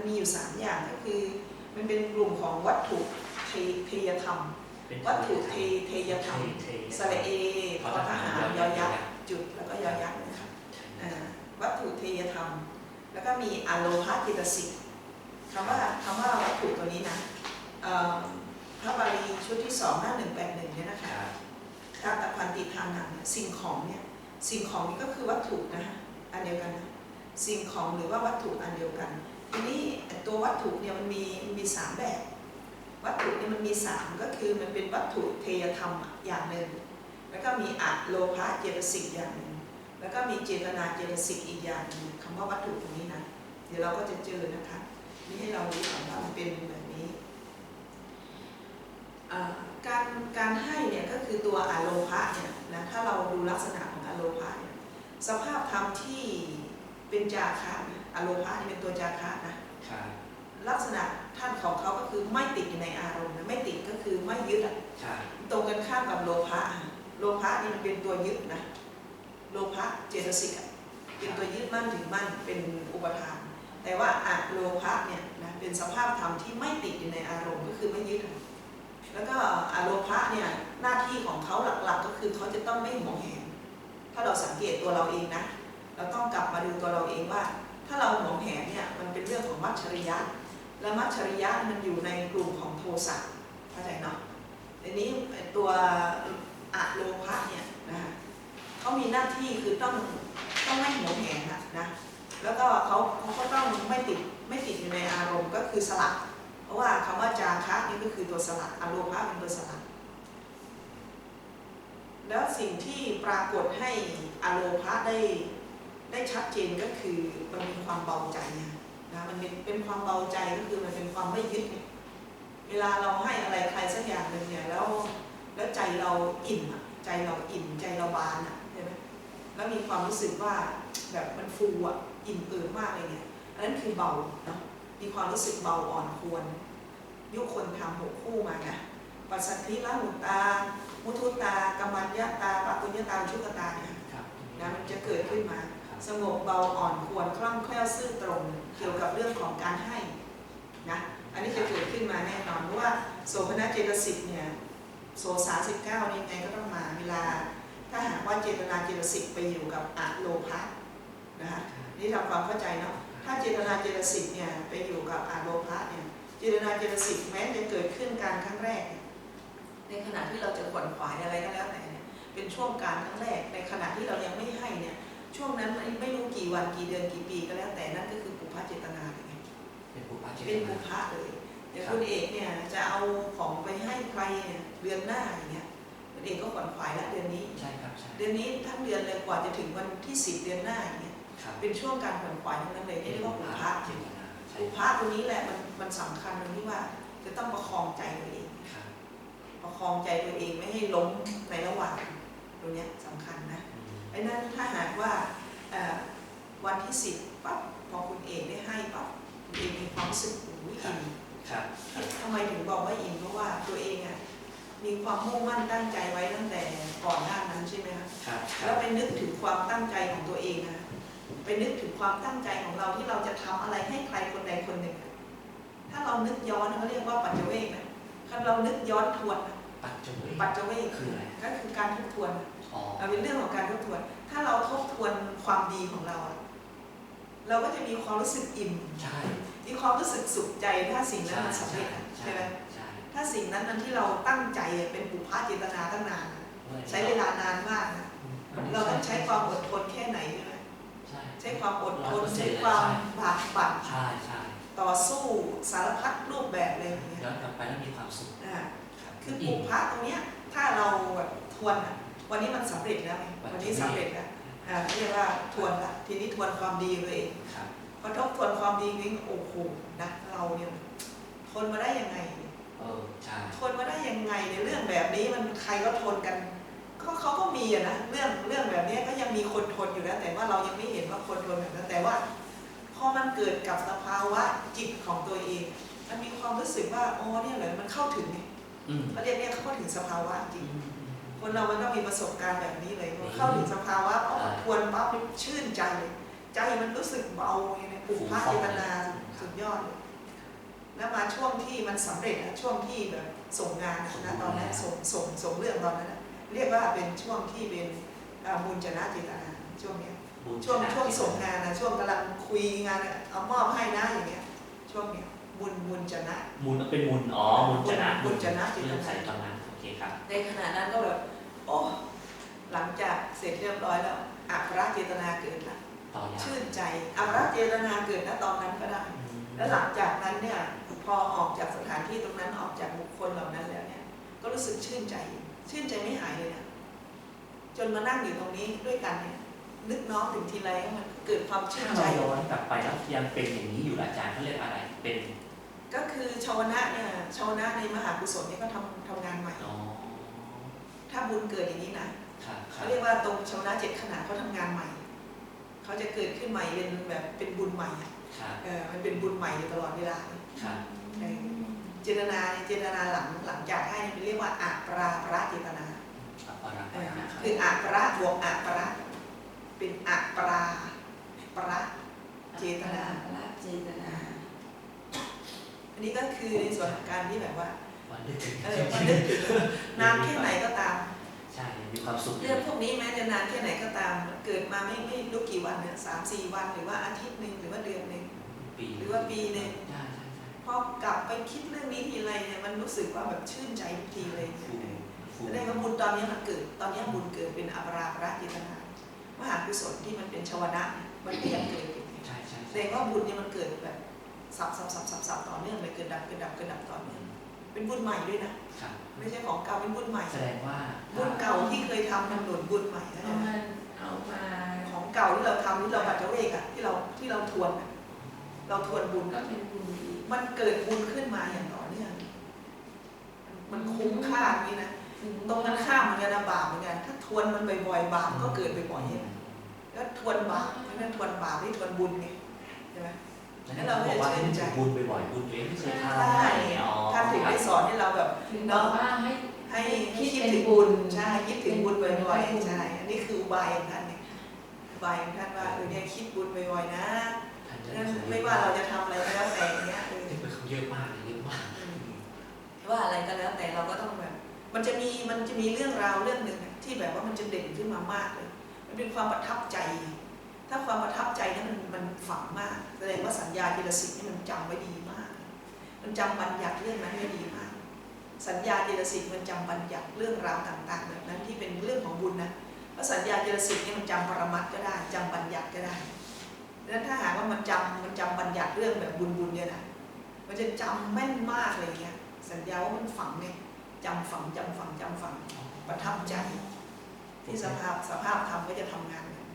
มันมีอยู่สามอย่างก็คือ มันเป็นกลุ่มของวัตถุเทเทยธรรมเป็นวัตถุเทเทยธรรมเทสระเอทอทหารยอยักษ์จุดแล้วก็ยอยักษ์นะคะอ่าวัตถุเทยธรรม แล้วก็มีอโลภะจิตสิกคำว่าคำว่าวัตถุตัวนี้นะเอ่อพระบาลีชุดที่สองหน้าหนึ่งแปดหนึ่งเนี่ยนะคะครับตาตพันติทานังเนี่ยสิ่งของเนี่ยสิ่งของนี่ก็คือวัตถุนะคะอันเดียวกันนะสิ่งของหรือว่าวัตถุอันเดียวกัน ทีนี้ตัววัตถุเนี่ยมันมีมีสามแบบ วัตถุเนี่ยมันมีสามก็คือมันเป็นวัตถุเทยธรรมอย่างหนึ่ง แล้วก็มีอะโลภะเจตสิกอย่างหนึ่ง แล้วก็มีเจตนาเจตสิกอีกอย่างหนึ่งคำว่าวัตถุตรงนี้นะเดี๋ยวเราก็จะเจอนะคะนี่ให้เรารู้ก่อนว่ามันเป็นแบบนี้การการให้เนี่ยก็คือตัวอะโลภะเนี่ยนะถ้าเราดูลักษณะของอะโลภะเนี่ยสภาพธรรมที่เป็นจาคะนะ อะโลภะนี่เป็นตัวจาคะนะครับลักษณะท่านของเขาก็คือไม่ติดอยู่ในอารมณ์นะไม่ติดก็คือไม่ยึดอะครับตรงกันข้ามกับโลภะอะโลภะนี่มันเป็นตัวยึดนะโลภะเจตสิกอะเป็นตัวยึดมั่นถึงมั่นเป็นอุปทาน แต่ว่าอะโลภะเนี่ยนะเป็นสภาพธรรมที่ไม่ติดอยู่ในอารมณ์ก็คือไม่ยึดอะแล้วก็อะโลภะเนี่ยหน้าที่ของเขาหลักๆ ก็คือเขาจะต้องไม่หวงแหนถ้าเราสังเกตตัวเราเองนะเราต้องกลับมาดูตัวเราเองว่า ถ้าเราหวงแหนเนี่ยมันเป็นเรื่องของมัจฉริยะ และมัจฉริยะมันอยู่ในกลุ่มของโทสะเข้าใจเนาะทีนี้ตัวอะโลภะเนี่ยนะคะเขามีหน้าที่คือต้องต้องไม่หวงแหนนะนะแล้วก็เขาเขาก็ต้องไม่ติดไม่ติดอยู่ในอารมณ์ก็คือสลัดเพราะว่าคำว่าจาคะนี่ก็คือตัวสลัดอโลภะเป็นตัวสลัดแล้วสิ่งที่ปรากฏให้อโลภะได้ ได้ชัดเจนก็คือมันมีความเบาใจนะนะมันเป็นเป็นความเบาใจก็คือมันเป็นความไม่ยึดไงเวลาเราให้อะไรใครสักอย่างหนึ่งเนี่ยแล้วแล้วใจเราอิ่มอะใจเราอิ่มใจเราบานอะใช่ไหมแล้วมีความรู้สึกว่าแบบมันฟูอะอิ่มเอิบมากเลยเนี่ยอันนั้นคือเบาเนาะมีความรู้สึกเบาอ่อนควร ยุคคนทำหกคู่มานะปัสสัทธิละหุตา มุทุตากรรมัญญาตาปะปุญญาตาชุกตาเนี่ยครับนะมันจะเกิดขึ้นมาครับ สงบเบาอ่อนควรคล่องแคล่วซื่อตรงเกี่ยวกับเรื่องของการให้นะอันนี้จะเกิดขึ้นมาแน่นอนเพราะว่าโสภณเจตสิกเนี่ยโสสาสิบเก้านี่ไงก็ต้องมาเวลา ถ้าหากว่าเจตนาเจตสิกไปอยู่กับอะโลภะนะคะนี่ทำความเข้าใจเนาะถ้าเจตนาเจตสิกเนี่ยไปอยู่กับอะโลภะเนี่ยเจตนาเจตสิกแม้จะเกิดขึ้นการครั้งแรก ในขณะที่เราจะขวนขวายอะไรก็แล้วแต่เนี่ยเป็นช่วงการครั้งแรกในขณะที่เรายังไม่ให้เนี่ย ช่วงนั้นไม่ไม่รู้กี่วันกี่เดือนกี่ปีก็แล้วแต่นั่นก็คือปุพพะเจตนาเลยไงเป็นปุพพะเจตเป็นนาปุพพะเลยเดี๋ยวคุณเอกเนี่ยจะเอาของไปให้ใครเนี่ยเดือนหน้าอย่างเงี้ยคุณเอกก็ขวนขวายละเดือนนี้ใช่ครับใช่เดือนนี้ทั้งเดือนเลยกว่าจะถึงวันที่สิบเดือนหน้าอย่างเงี้ยครับเป็นช่วงการขวนขวายทั้งนั้นเลยนี่เรียกว่าปุพพะเจตนาใช่ปุพพะตรงนี้แหละมันมันสำคัญตรงที่ว่าจะต้องประคองใจตัวเองครับประคองใจตัวเองไม่ให้ล้มในระหว่างตรงเนี้ยสำคัญนะ อืมไอ้นั่นถ้าหากว่าเอ่อวันที่สิบปั๊บพอคุณเอกได้ให้ปั๊บคุณเอกมีความรู้สึกโอ้ยอิ่มครับครับทำไมถึงบอกว่าอิ่มเพราะว่าตัวเองอะมีความมุ่งมั่นตั้งใจไว้ตั้งแต่ก่อนหน้านั้นใช่ไหมคะครับคแล้รัวบไปนึกถึงความตั้งใจของตัวเองนะไปนึกถึงความตั้งใจของเราที่เราจะทำอะไรให้ใครคนใดคนหนึ่งอะถ้าเรานึกย้อนเขาเรียกว่าปัจเจเวกนะถ้าเรานึกย้อนทวนนะ ปัจจุบันปัจเจเวกคืออะไรก็คือการทบทวนอ๋อมันเป็นเรื่องของการทบทวน ถ้าเราทบทวนความดีของเราอะเราก็จะมีความรู้สึกอิ่ม ใช่มีความรู้สึกสุขใจถ้าสิ่งนั้นใช่มันสำใช่เร็จอะใช่ใช่ไหมใช่ถ้าสิ่งนั้นมันที่เราตั้งใจอะเป็นปุพพะเจตนาตั้งนานอะใช้เวลานานมากนะเราต้องใช้ความอดทนแค่ไหนใช่ไหมใช่ใช้ความอดทน100%ใช้ความบากบั่นใช่ใช่ต่อสู้สารพัดรูปแบบเลยอย่างเงี้ยย้อนกลับไปแล้วมีความสุขอ่า ครับคือปุพพะตรงเนี้ยถ้าเราแบบทวนอะวันนี้มันสำเร็จแล้วไงวันนี้สำเร็จแล้วอ่าเรียกว่าทวนละทีนี้ทวนความดีตัวเองครับพอทบทวนความดีนี้โอ้โหนะเราเนี่ยทนมาได้ยังไงเออใช่ทนมาได้ยังไงในเรื่องแบบนี้มันใครก็ทนกันก็เขาก็มีอะนะเรื่องเรื่องแบบนี้ก็ยังมีคนทนอยู่นะแต่ว่าเรายังไม่เห็นว่าคนทนแบบนั้นแต่ว่าพอมันเกิดกับสภาวะจิตของตัวเอง มันมีความรู้สึกว่าอ๋อเนี่ยเหรอมันเข้าถึงไง อืมเขาเรียกเนี่ยเข้าถึงสภาวะจริงอืมอืมคนเรามันต้องมีประสบการณ์แบบนี้เลยพอเข้าถึงสภาวะพอทวนปั๊บมันชื่นใจเลยใจมันรู้สึกเบาไงนะปุพพะเจตนาสุดยอดเลยแล้วมาช่วงที่มันสำเร็จนะช่วงที่แบบส่งงานนะนะตอนนั้นส่งส่งส่งเรื่องตอนนั้นนะเรียกว่าเป็นช่วงที่เป็นอ่ามูลจนะเจตนาช่วงเนี้ยบุญช่วงชนะช่วงส่งงานนะช่วงกำลังคุยงานเนี่ยเอามอบให้นะอย่างเงี้ยช่วงเนี้ย บุญบุญจนะบุญเป็นบุญอ๋อบุญชนะบุญชนะจิตเริ่มใจใส่ตอนนั้นโอเคครับ ในขณะนั้นก็แบบโอ้หลังจากเสร็จเรียบร้อยแล้วอัครเจตนาเกิดละต่อยาวชื่นใจอัครเจตนาเกิดณตอนนั้นก็ได้อืมแล้วหลังจากนั้นเนี่ยพอออกจากสถานที่ตรงนั้นออกจากบุคคลเหล่านั้นแล้วเนี่ย ก็รู้สึกชื่นใจ ชื่นใจไม่หายเลยนะจนมานั่งอยู่ตรงนี้ด้วยกันเนี่ยนึกน้อมถึงทีไรก็มันเกิดความชื่ถ้านใจเราย้อนกลับไปแล้วยังเป็นอย่างนี้อยู่อาจารย์เขาเรียกอะไรเป็น ก็คือชาวนะเนี่ยชาวนะในมหากุศลเนี่ยก็ทำทำงานใหม่ อ๋อถ้าบุญเกิดอย่างนี้นะครับครัเขาบเรียกว่าตรงชาวนะเจ็ดขนาดเขาทำงานใหม่ เขาจะเกิดขึ้นใหม่เป็นแบบเป็นบุญใหม่อะครับเออมันเป็นบุญใหม่อยู่ตลอดเวลาครับเออเจตนาเนี่ยเจตนาหลังหลังจากให้เนี่ยเรียกว่าอัปราประเจตนา อัปปาระเออนะครับคืออัปราบวกอัปราเป็นอัปราประเจตนา ละเจตนาอั นนี้ก็คือในส่วนของการที่แบบว่าวันนึกถึงเออมันนึกถึงนานแค่ไหนก็ตาม ใช่มีความสุขเรื่องพวกนี้แม้จะนานแค่ไหนก็ตาม เกิดมาไม่ไม่รู้กี่วันเนี่ยสามสี่วันหรือว่าอาทิตย์หนึ่งหรือว่าเดือนหนึ่งปีหรือว่าปีหนึ่งใช่ใช่ใช่พอกลับไปคิดเรื่องนี้ทีไรเนี่ยมันรู้สึกว่าแบบชื่นใจทุกทีเลยเนี่ยฟูฟูแสดงว่าบุญตอนนี้มันเกิด ตอนนี้บุญเกิดเป็นอปราประเจตนามหากุศลที่มันเป็นชวนะเนี่ยมันก็ยังเกิดอยู่ใช่ใช่แสใช่ดงว่าบุญเนี่ยมันเกิดแบบ สับสับสับสับสับต่อเนื่องเลยเกิดดับเกิดดับเกิดดับต่อเนื่องเป็นบุญใหม่ด้วยนะครับไม่ใช่ของเก่าเป็นบุญใหม่แสดงว่าบุญเก่าที่เคยทำมันหนุนบุญใหม่นะเอามาเอามาของเก่าที่เราทำที่เราปัจเจเวกอะที่เราที่เราทวนอะเราทวนบุญก็เป็นบุญดีมันเกิดบุญขึ้นมาอย่างต่อเนื่องมันคุ้มค่าอย่างนี้นะตรงกันข้ามเหมือนกันนะบาปเหมือนกันถ้าทวนมันบ่อยๆบาปก็เกิดบ่อยๆใช่ไหมแล้วทวนบาปไม่ใช่ทวนบาปที่ทวนบุญไงใช่ไหม แล้วเราบอกว่าให้นึกถึงบุญบ่อยๆบุญตัวเองไม่เคยทำใช่อ๋อท่านถึงได้สอนให้เราแบบถึงบอกว่าให้ให้ให้คิดเป็นถึงบุบุญญใช่คิดถึงบุญบ่อยๆใช่อันนี้คืออุบายของท่านเนี่ยอุบายของท่านว่าเออเนี่ยคิดบุญบ่อยๆนะท่านจะนั้นสอนไม่ว่าเราจะทำอะไรก็แล้วแต่อย่างเงี้ยเออเป็นเขาเยอะมากเลยเยอะมากว่าอะไรก็แล้วแต่เราก็ต้องแบบ มันจะมีมันจะมีเรื่องราวเรื่องหนึ่งอะที่แบบว่ามันจะเด่นขึ้นมามากเลย มันเป็นความประทับใจ ถ้าความประทับใจนั้นมันมันฝังมาก แสดงว่าสัญญาเจตสิกนี่มันจำไว้ดีมาก มันจำบัญญัติเรื่องนั้นไว้ดีมาก สัญญาเจตสิกมันจำบัญญัติเรื่องราวต่างๆ แบบนั้นที่เป็นเรื่องของบุญนะเพราะสัญญาเจตสิกนี่มันจำปรมัตก็ได้จำบัญญัติก็ได้ดังนั้นถ้าหากว่ามันจำมันจำบัญญัติเรื่องแบบบุญๆเนี่ยนะมันจะจำแม่นมากเลยเงี้ยสัญญาว่ามันฝังเนี่ยจำฝังจำฝังจำฝังประทับใจ ที่สภาพสภาพธรรมก็จะทำงานกัน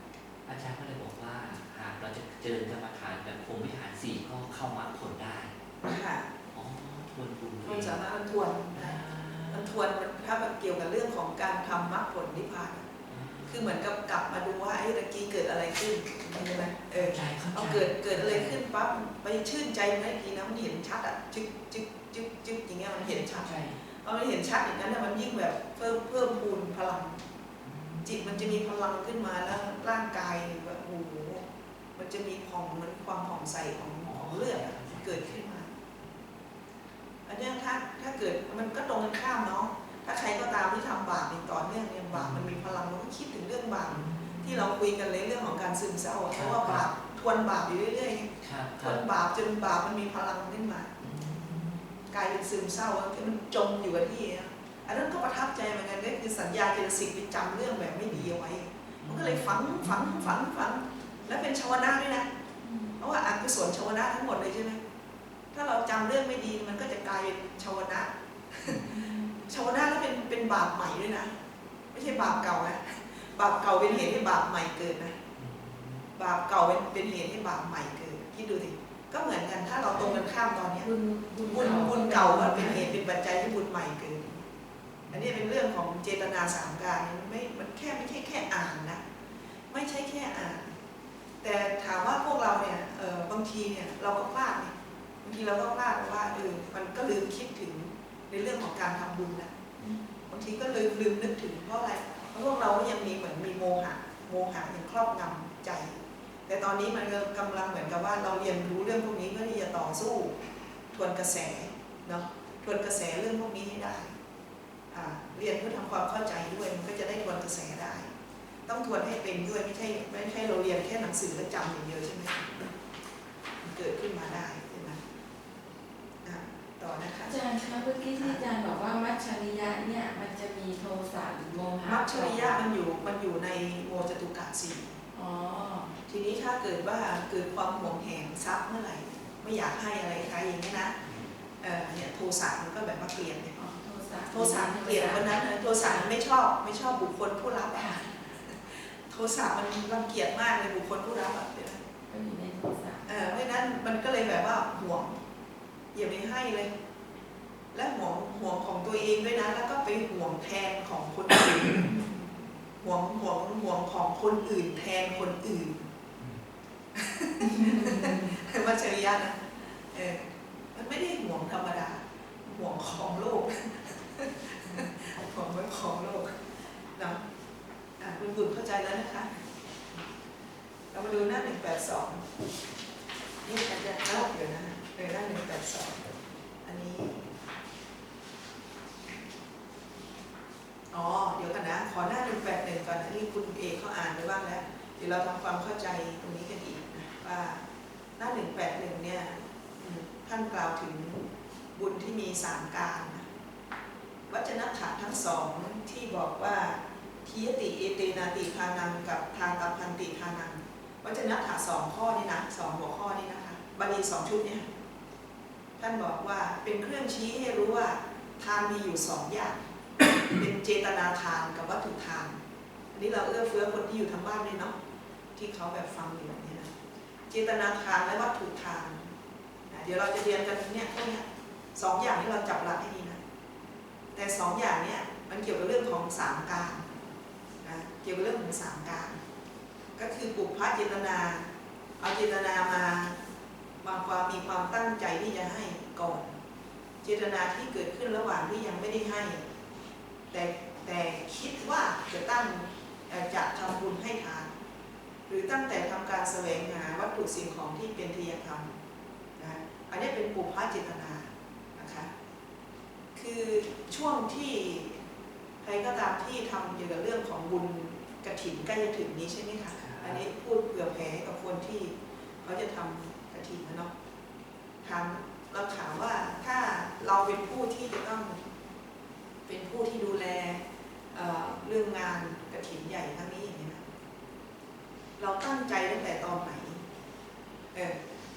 อาจารย์ก็เลยบอกว่าหากเราจะเจริญกรรมฐานแบบพรหมวิหารสี่ก็เข้ามรรคผลได้ค่ะอ๋อทวนบุญตัวมันเองสามารถมันทวนอ่ามันทวนมันถ้ามันเกี่ยวกับเรื่องของการทำมรรคผลนิพพานอะคือเหมือนกับกลับมาดูว่าไอ้ตะกี้เกิดอะไรขึ้นใช่ไหมเออใช่เข้าเอาใจเกิดเกิดอะไรขึ้นปั๊บไปชื่นใจมันได้ทีนะมันเห็นชัดอะจึ๊กจึ๊กจึ๊กจึ๊กอย่างเงี้ยมันเห็นชัดใช่พอมันเห็นชัดอย่างนั้นน่ะมันยิ่งแบบเพิ่มเพิ่มพูนพลังจิต มันจะมีพลังขึ้นมาแล้วร่างกายแบบโอ้โหมันจะมีผ่องเหมันความผ่องใสของของเลือดอะเกิดขึ้นมาอันเนี้ยถ้าถ้าเกิดมันก็ตรงกันข้ามเนาะถ้าใครก็ตามที่ทำบาปอย่างต่อเนื่องเนี่ยบาปมันมีพลังมันก็คิดถึงเรื่องบาปที่เราคุยกันเลยเรื่องของการซึมเศร้าอะเพราะว่าบาปทวนบาปอยู่เรื่อยๆไงครับคทรัวบนบาปจนบาปมันมีพลังขึ้นมากลายเป็นซึมเศร้าแล้วมันจมอยู่กับที่ อันนั้นก็ประทับใจเหมือนกันก็คือสัญญาเจตสิกไปจำเรื่องแบบไม่ดีเอาไว้ มันก็เลยฝังฝังฝังฝัง แล้วเป็นชาวนะด้วยนะ เพราะว่าอกุศลชาวนะทั้งหมดเลยใช่ไหมถ้าเราจำเรื่องไม่ดีมันก็จะกลายเป็นชาวนะชาวนะแล้วเป็นเป็นบาปใหม่ด้วยนะ ไม่ใช่บาปเก่านะบาปเก่าเป็นเหตุให้บาปใหม่เกิดนะ บาปเก่าเป็นเป็นเหตุให้บาปใหม่เกิดคิดดูดิก็เหมือนกันถ้าเราตรงกันข้ามตอนเนี้ยบุญบุญบุญบุญเก่าก็เป็นเหตุเป็นปัจจัยให้บุญใหม่เกิด อันนี้เป็นเรื่องของเจตนาสามการมันไม่มันแค่ไม่ใช่แค่อ่านนะไม่ใช่แค่อ่าน แต่ถามว่าพวกเราเนี่ยบางทีเนี่ยเราก็พลาดเนี่ยบางทีเราก็พลาดว่าเออมันก็ลืมคิดถึงในเรื่องของการทำบุญนะบางทีก็ลืมลืมนึกถึงเพราะอะไรเพราะพวกเราก็ยังมีเหมือนมีโมหะโมหะยังครอบงำใจ แต่ตอนนี้มันกำลังเหมือนกับว่าเราเรียนรู้เรื่องพวกนี้เพื่อที่จะต่อสู้ ทวนกระแสเนาะทวนกระแสเรื่องพวกนี้ให้ได้ เรียนเพื่อทำความเข้าใจด้วยมันก็จะได้ทวนกระแสได้ ต้องทวนให้เป็นด้วยไม่ใช่ไม่ใช่เราเรียนแค่หนังสือแล้วจำอย่างเดียวใช่ไหมมันเกิดขึ้นมาได้ใช่ไหมอะต่อนะคะอาจารย์คะเมื่อกี้ที่อาจารย์บอกว่ามัจฉริยะเนี่ยมันจะมีโทสะหรือโมหะมัจฉริยะมันอยู่มันอยู่ในโมจตุกะสี่อ๋อทีนี้ถ้าเกิดว่าเกิดความหวงแหนทรัพย์เมื่อไหร่ ไม่อยากให้อะไรใครอย่างนี้นะเออเนี่ยโทสะมันก็แบบมาเปลี่ยนเนี่ยอ๋อ โทสะโทสะมันเปลี่ยนวันนั้นนะโทสะมันไม่ชอบไม่ชอบบุคคลผู้รับอะค่ะโทสะมันรังเกียจมากเลยบุคคลผู้รับอะก็อยู่ในโทสะเออเพราะฉะนั้นมันก็เลยแบบว่าห่วงอย่าไปให้เลย และห่วงห่วงของตัวเองด้วยนะ แล้วก็ไปห่วงแทนของคนอื่นห่วงห่วงห่วงของคนอื่น แทนคนอื่นมัจฉริยะนะเออมันไม่ได้ห่วงธรรมดาห่วงของโลก ห่วงไว้ของโลกเนาะคุณบุญเข้าใจแล้วนะคะ เรามาดูหน้าหนึ่งแปดสองนี่อาจจะเล่าเดี๋ยวนะเออหน้าหนึ่งแปดสองอันนี้ อ๋อ เดี๋ยวกันนะ ขอหน้าหนึ่งแปดหนึ่งก่อนอันนี้คุณเอกเขาอ่านไปบ้างแล้ว เดี๋ยวเราทำความเข้าใจตรงนี้กันอีกนะว่าหน้าหนึ่งแปดหนึ่งเนี่ยท่านกล่าวถึงบุญที่มีสามการ วัจนถะทั้งสองที่บอกว่าทียติเอเตนาติทานังกับทาตาพันติทานังวัจนถะสองข้อนี่นะสองหัวข้อนี่นะคะบาลีสองชุดเนี่ยท่านบอกว่าเป็นเครื่องชี้ให้รู้ว่าทานมีอยู่สองอย่างเป็นเจตนาทานกับวัตถุทานอันนี้เราเอื้อเฟื้อคนที่อยู่ทางบ้านด้วยเนาะที่เขาแบบฟังอยู่แบบนี้นะเจตนาทานและวัตถุทาน เดี๋ยวเราจะเรียนกันเนี่ยพวกเนี้ยสองอย่างที่เราจับหลักให้ดี แต่สองอย่างเนี้ยมันเกี่ยวกับเรื่องของสามการนะเกี่ยวกับเรื่องของสามการ ก็คือปุพพะเจตนา เอาเจตนามามาความมีความตั้งใจที่จะให้ก่อน เจตนาที่เกิดขึ้นระหว่างที่ยังไม่ได้ให้ แต่แต่คิดว่าจะตั้งจะทำบุญให้ทาน หรือตั้งแต่ทำการแสวงหาวัตถุสิ่งของที่เป็นทายธรรมนะอันนี้เป็นปุพพะเจตนานะคะ คือช่วงที่ใครก็ตามที่ทำเกี่ยวกับเรื่องของบุญกระถินใกล้จะถึงนี้ใช่ไหมคะอันนี้พูดเผื่อแผ่ให้กับคนที่เขาจะทำกระถินนะเนาะถามเราถามว่าถ้าเราเป็นผู้ที่จะต้องเป็นผู้ที่ดูแลเอ่อเรื่องงานกระถินใหญ่ครั้งนี้อย่างนี้นะเราตั้งใจตั้งแต่ตอนไหนเออ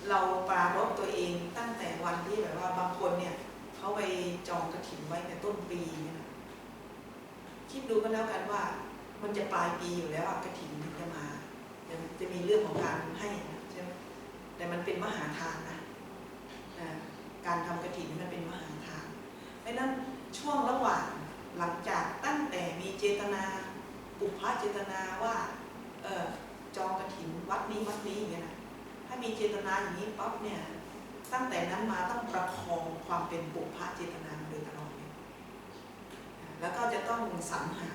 เราปรารบตัวเองตั้งแต่วันที่แบบว่าบางคนเนี่ย เขาไปจองกระถิ่นไว้ในต้นปีนะคิดดูก็แล้วกันว่า มันจะปลายปีอยู่แล้วกระถิ่นถึงจะมาจะจะมีเรื่องของการให้นะใช่ไหมแต่มันเป็นมหาทานนะการทำกระถิ่นมันเป็นมหาทานเพราะนั้นช่วงระหว่างหลังจากตั้งแต่มีเจตนาปุพพะเจตนาว่าเออจองกระถิ่นวัดนี้วัดนี้อย่างเงี้ยนะถ้ามีเจตนาอย่างนี้ปั๊บเนี่ย ตั้งแต่นั้นมาต้องประคองความเป็นปุพพะเจตนามาโดยตลอดแล้วก็จะต้องสรรหา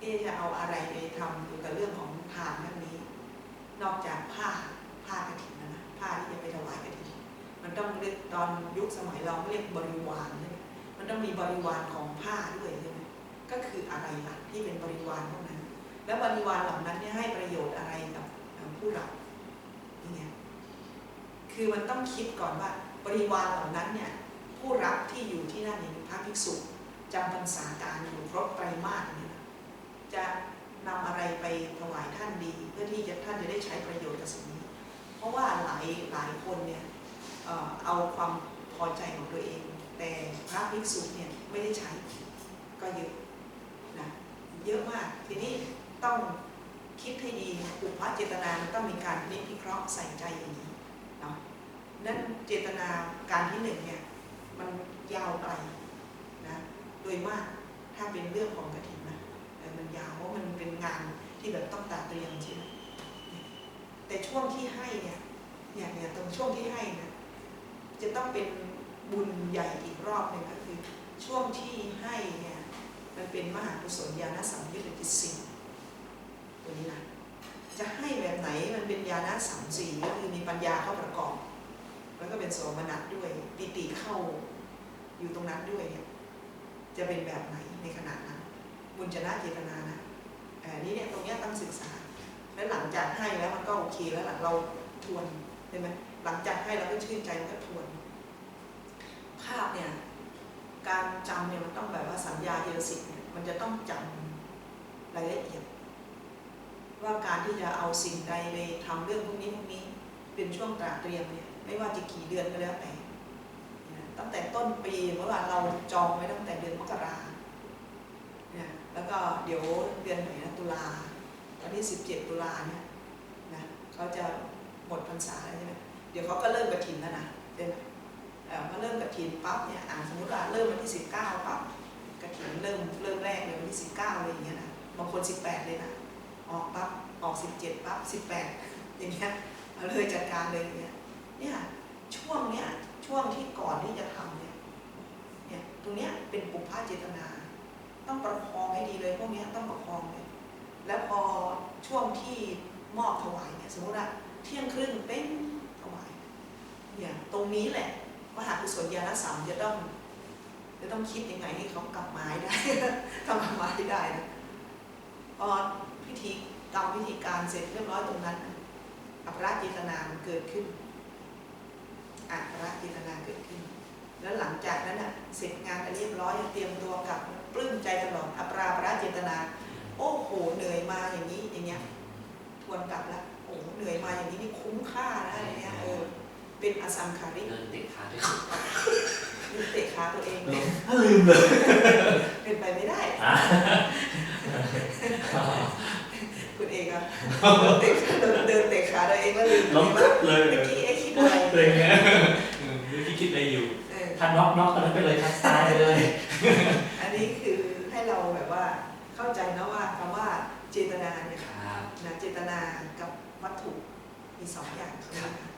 เอ๊ะจะเอาอะไรไปทำเกี่ยวกับเรื่องของทานเรื่องนี้ นอกจากผ้าผ้ากระถินนะนะผ้าที่จะไปถวายกระถินมันต้องเรียกตอนยุคสมัยเราเรียกบริวารใช่ไหมมันต้องมีบริวารของผ้าด้วยใช่ไหมก็คืออะไรล่ะที่เป็นบริวารพวกนั้น แล้วบริวารเหล่านั้นเนี่ยให้ประโยชน์อะไรกับผู้รับ คือมันต้องคิดก่อนว่าบริวารเหล่านั้นเนี่ยผู้รับที่อยู่ที่นั่นเนี่ยพระภิกษุจำพรรษาการอยู่ครบไตรมาสเนี่ยจะนำอะไรไปถวายท่านดี เพื่อที่จะท่านจะได้ใช้ประโยชน์กับสิ่งนี้ เพราะว่าหลายหลายคนเนี่ยเอาความพอใจของตัวเอง แต่พระภิกษุเนี่ยไม่ได้ใช้ก็เยอะนะเยอะมากทีนี้ต้องคิดให้ดีอุปเจตนามันต้องมีการนิพิเคราะห์ใส่ใจอย่างนี้ นั่นเจตนาการที่หนึ่งเนี่ยมันยาวไกลนะโดยมากถ้าเป็นเรื่องของกฐินนะมันยาวเพราะมันเป็นงานที่แบบต้องตัดเตรียมใช่ไหมแต่ช่วงที่ให้เนี่ยเนี่ยเนี่ยตรงช่วงที่ให้นะจะต้องเป็นบุญใหญ่อีกรอบหนึ่งก็คือ ช่วงที่ให้เนี่ยมันเป็นมหากุศลญาณสัมยุตติสิ่งตัวนี้นะจะให้แบบไหนมันเป็นญาณสามสี่ก็คือมีปัญญาเข้าประกอบ แล้วก็เป็นโสมนัสด้วยปิติเข้าอยู่ตรงนั้นด้วยเนี่ยจะเป็นแบบไหนในขณะนั้นบุญจนะเจตนานะอ่อนี่เนี่ยตรงเนี้ยต้องศึกษา แล้วหลังจากให้แล้วมันก็โอเคแล้วหลังเราทวนใช่ไหมหลังจากให้เราก็ชื่นใจมันก็ทวน ภาพเนี่ยการจำเนี่ยมันต้องแบบว่าสัญญาเยสิกเนี่ยมันจะต้องจำรายละเอียด ว่าการที่จะเอาสิ่งใดไปทำเรื่องพวกนี้พวกนี้ เป็นช่วงตราเตรียมเนี่ย ไม่ว่าจะกี่เดือนก็แล้วแต่ตั้งแต่ต้นปีเมื่อวานเราจองไว้ตั้งแต่เดือนมกราแล้วก็เดี๋ยวเดือนไหนนะตุลาวันที่ 17 ตุลาเนี่ยนะเขาจะหมดพรรษาแล้วใช่ไหมเดี๋ยวเขาก็เริ่มกระถินแล้วนะเดือนเอ่อพอเริ่มกระถินปั๊บเนี่ยอ่าสมมติว่าเริ่มวันที่ 19ปั๊บกระถินเริ่มเริ่มแรกเลยวันที่ 19อะไรอย่างเงี้ยนะบางคน 18 เลยนะออกปั๊บออก 17ปั๊บ18 อย่างเงี้ยเอาเลยจัดการเลยอย่างเงี้ย เนี่ยช่วงเนี้ยช่วงที่ก่อนที่จะทำเนี่ยเนี่ยตรงเนี้ยเป็นปุพพะเจตนา ต้องประคองให้ดีเลยพวกเนี้ยต้องประคองเลยแล้วพอช่วงที่มอบถวายเนี่ยสมมติว่าเที่ยงครึ่งเป็นถวายเนี่ยตรงนี้แหละมหากุศลญาณสามจะต้องจะต้องคิดยังไงให้เขากลับมาให้ได้ทำกลับมาให้ได้นะพอพิธีกรรมพิธีการเสร็จเรียบร้อยตรงนั้นอัปราเจตนามันเกิดขึ้น อัปราเจตนาเกิดขึ้น แล้วหลังจากนั้นน่ะเสร็จงานกันเรียบร้อยเตรียมตัวกลับปลื้มใจตลอดอัปราปราเจตนา โอ้โหเหนื่อยมาอย่างนี้อย่างเงี้ยทวนกลับแล้วโอ้โหเหนื่อยมาอย่างนี้นี่คุ้มค่านะอะไรเงี้ยเออเป็นอสังขาริกเดินเตะขาด้วยลืมเตะขาตัวเองเลยลืมเลยเป็นไปไม่ได้อะคุณเองอะเตะเดินเดินเตะขาตัวเองแล้วลืมล้มว่าเลยเมื่อกี้ ไอ้คิดอะไรเลยไงเออเมื่อกี้คิดอะไรอยู่เออถ้าน็อกน็อกตอนนั้นไปเลยทักตายไปเลยอันนี้คือให้เราแบบว่าเข้าใจนะว่าคำว่าเจตนาเนี่ยครับนะเจตนากับวัตถุมีสองอย่างใช่ไหมคะ